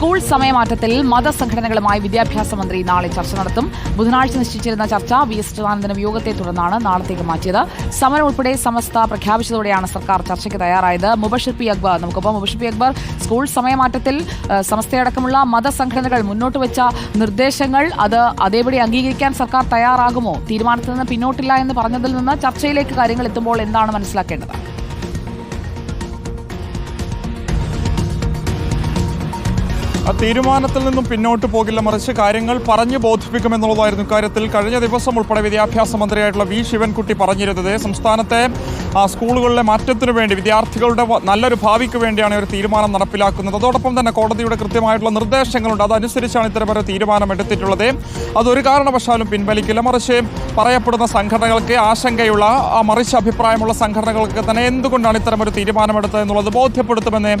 School സമയമാറ്റത്തിൽ മതസംഘടനകളുമായി വിദ്യാഭ്യാസ മന്ത്രി നാളെ ചർച്ച നടത്തും. ബുധനാഴ്ച നിശ്ചയിച്ചിരുന്ന ചർച്ച വി. എസ്. ചിദാനന്ദന വിയോഗത്തെ തുടർന്നാണ് നാളത്തേക്ക് മാറ്റിയത്. സമരം ഉൾപ്പെടെ സമസ്ത പ്രഖ്യാപിച്ചതോടെയാണ് സർക്കാർ ചർച്ചയ്ക്ക് തയ്യാറായത്. മുബഷിർ പി. അക്ബർ നമുക്കൊപ്പം മുബഷിർ പി. അക്ബർ സ്കൂൾ സമയമാറ്റത്തിൽ സമസ്തയടക്കമുള്ള മതസംഘടനകൾ മുന്നോട്ട് വെച്ച നിർദ്ദേശങ്ങൾ അത് അതേപടി അംഗീകരിക്കാൻ സർക്കാർ തയ്യാറാകുമോ? തീരുമാനത്തിൽ നിന്ന് പിന്നോട്ടില്ല എന്ന് പറഞ്ഞതിൽ നിന്ന് ചർച്ചയിലേക്ക് കാര്യങ്ങൾ എത്തുമ്പോൾ എന്താണ് മനസ്സിലാക്കേണ്ടത്? തീരുമാനത്തിൽ നിന്നും പിന്നോട്ട് പോകില്ല. മറിച്ച് കാര്യങ്ങൾ പറഞ്ഞു ബോധിപ്പിക്കുമെന്നുള്ളതായിരുന്നു കാര്യത്തിൽ കഴിഞ്ഞ ദിവസം ഉൾപ്പെടെ വിദ്യാഭ്യാസ മന്ത്രിയായിട്ടുള്ള വി. ശിവൻകുട്ടി പറഞ്ഞിരുന്നത് സംസ്ഥാനത്തെ സ്കൂളുകളിലെ മാറ്റത്തിനു വേണ്ടി വിദ്യാർത്ഥികളുടെ നല്ലൊരു ഭാവിക്ക് വേണ്ടിയാണ് ഒരു തീരുമാനം നടപ്പിലാക്കുന്നത്. അതോടൊപ്പം തന്നെ കോടതിയുടെ കൃത്യമായിട്ടുള്ള നിർദ്ദേശങ്ങളുണ്ട്. അതനുസരിച്ചാണ് ഒരു തീരുമാനം എടുത്തിട്ടുള്ളത്. അതൊരു കാരണവശാലും പിൻവലിക്കില്ല. മറിച്ച് പറയപ്പെടുന്ന സംഘടനകൾക്ക് ആശങ്കയുള്ള മറിച്ച് അഭിപ്രായമുള്ള സംഘടനകൾക്ക് തന്നെ എന്തുകൊണ്ടാണ് ഇത്തരമൊരു തീരുമാനമെടുത്തത് എന്നുള്ളത് ബോധ്യപ്പെടുത്തുമെന്ന്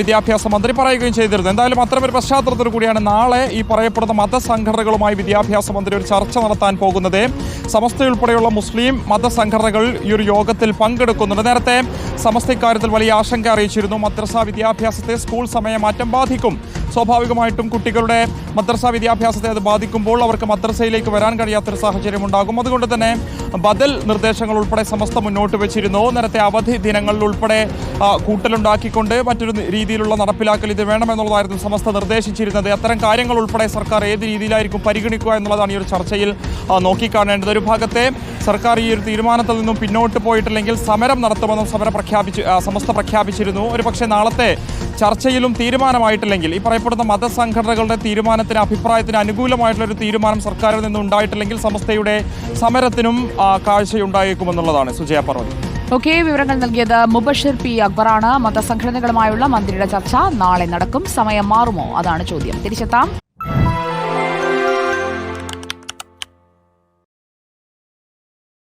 വിദ്യാഭ്യാസ മന്ത്രി പറയുകയും ചെയ്തിരുന്നു. എന്തായാലും അത്തരമൊരു പശ്ചാത്തലത്തിൽ കൂടിയാണ് നാളെ ഈ പറയപ്പെടുന്ന മതസംഘടനകളുമായി വിദ്യാഭ്യാസ മന്ത്രി ഒരു ചർച്ച നടത്താൻ പോകുന്നത്. സമസ്തയുൾപ്പെടെയുള്ള മുസ്ലിം മതസംഘടനകൾ ഈ ഒരു യോഗത്തിൽ പങ്കെടുക്കുന്നുണ്ട്. നേരത്തെ സമസ്ത ഇക്കാര്യത്തിൽ വലിയ ആശങ്ക അറിയിച്ചിരുന്നു. മദ്രസ വിദ്യാഭ്യാസത്തെ സ്കൂൾ സമയമാറ്റം ബാധിക്കും. സ്വാഭാവികമായിട്ടും കുട്ടികളുടെ മദ്രസ വിദ്യാഭ്യാസത്തെ അത് ബാധിക്കുമ്പോൾ അവർക്ക് മദ്രസയിലേക്ക് വരാൻ കഴിയാത്തൊരു സാഹചര്യം ഉണ്ടാകും. അതുകൊണ്ട് തന്നെ ബദൽ നിർദ്ദേശങ്ങൾ ഉൾപ്പെടെ സമസ്ത മുന്നോട്ട് വെച്ചിരുന്നു. നേരത്തെ അവധി ദിനങ്ങളിൽ ഉൾപ്പെടെ കൂട്ടലുണ്ടാക്കിക്കൊണ്ട് മറ്റൊരു രീതിയിലുള്ള നടപ്പിലാക്കൽ ഇത് വേണമെന്നുള്ളതായിരുന്നു സമസ്ത നിർദ്ദേശിച്ചിരുന്നത്. അത്തരം കാര്യങ്ങൾ ഉൾപ്പെടെ സർക്കാർ ഏത് രീതിയിലായിരിക്കും പരിഗണിക്കുക എന്നുള്ളതാണ് ഈ ഒരു ചർച്ചയിൽ നോക്കിക്കാണേണ്ടത്. ഒരു ഭാഗത്തെ സർക്കാർ ഈ ഒരു തീരുമാനത്തിൽ നിന്നും പിന്നോട്ട് പോയിട്ടില്ലെങ്കിൽ സമരം നടത്തുമെന്നും സമരം പ്രഖ്യാപിച്ചു സമസ്ത പ്രഖ്യാപിച്ചിരുന്നു. ഒരു പക്ഷേ നാളത്തെ ചർച്ചയിലും തീരുമാനമായിട്ടില്ലെങ്കിൽ ഈ പറയപ്പെടുന്ന മതസംഘടനകളുടെ തീരുമാനത്തിന് അഭിപ്രായത്തിന് അനുകൂലമായിട്ടുള്ള ഒരു തീരുമാനം സർക്കാരിൽ നിന്നും ഉണ്ടായിട്ടില്ലെങ്കിൽ സമസ്തയുടെ സമരത്തിനും കാഴ്ചയുണ്ടായേക്കുമെന്നുള്ളതാണ്. സുജയ പർവതി ഓക്കെ വിവരങ്ങൾ നൽകിയത് മുബഷിർ പി. അക്ബറാണ്. മതസംഘടനകളുമായുള്ള മന്ത്രിയുടെ ചർച്ച നാളെ നടക്കും. സമയം മാറുമോ? അതാണ് ചോദ്യം. തിരിച്ചെത്താം.